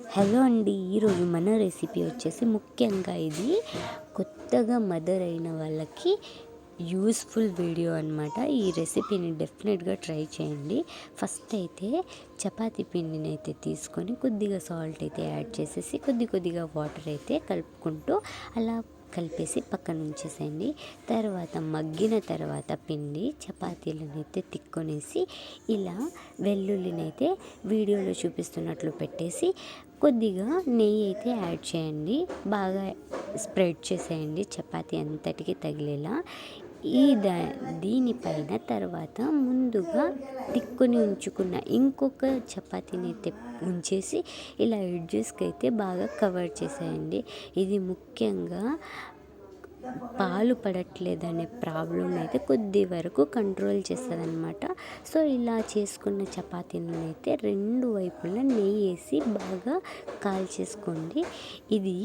Hello అండి ఈరోజు మన రెసిపీ వచ్చేసి ముఖ్యంగా ఇది కొత్తగా మదర్ అయిన వాళ్ళకి యూస్ఫుల్ వీడియో అనమాట ఈ రెసిపీని డెఫినెట్గా ట్రై చేయండి. ఫస్ట్ అయితే చపాతి పిండిని అయితే తీసుకొని కొద్దిగా సాల్ట్ అయితే యాడ్ చేసేసి కొద్ది కొద్దిగా వాటర్ అయితే కలుపుకుంటూ అలా కలిపేసి పక్కన ఉంచేసేయండి. తర్వాత మగ్గిన తర్వాత పిండి చపాతీలను అయితే తిక్కొనేసి ఇలా వెల్లుల్లినైతే వీడియోలో చూపిస్తున్నట్లు పెట్టేసి కొద్దిగా నెయ్యి అయితే యాడ్ చేయండి. బాగా స్ప్రెడ్ చేసేయండి చపాతీ అంతటికి తగిలేలా. ఈ దా దీనిపైన తర్వాత ముందుగా తిక్కుని ఉంచుకున్న ఇంకొక చపాతీని అయితే ఉంచేసి ఇలా ఎడ్జెస్కి అయితే బాగా కవర్ చేసేయండి. ఇది ముఖ్యంగా పాలు పడట్లేదనే ప్రాబ్లం అయితే కొద్ది వరకు కంట్రోల్ చేస్తుంది అనమాట సో ఇలా చేసుకున్న చపాతీలను అయితే రెండు వైపులా నెయ్యి వేసి బాగా కాల్చేసుకోండి. ఇది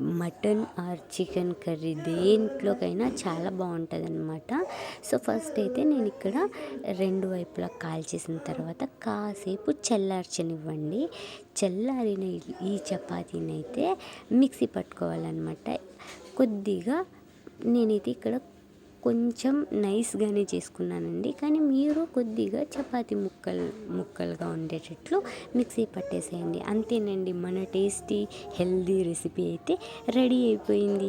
మటన్ ఆర్ చికెన్ కర్రీ దేంట్లోకైనా చాలా బాగుంటుంది అనమాట సో ఫస్ట్ అయితే నేను ఇక్కడ రెండు వైపులా కాల్చేసిన తర్వాత కాసేపు చల్లార్చనివ్వండి. చల్లారిన ఈ చపాతీని అయితే మిక్సీ పట్టుకోవాలన్నమాట. కొద్దిగా నేనైతే ఇక్కడ కొంచెం నైస్గానే చేసుకున్నానండి. కానీ మీరు కొద్దిగా చపాతి ముక్కలు ముక్కలుగా ఉండేటట్లు మిక్సీ పట్టేసేయండి. అంతేనండి మన టేస్టీ హెల్దీ రెసిపీ అయితే రెడీ అయిపోయింది.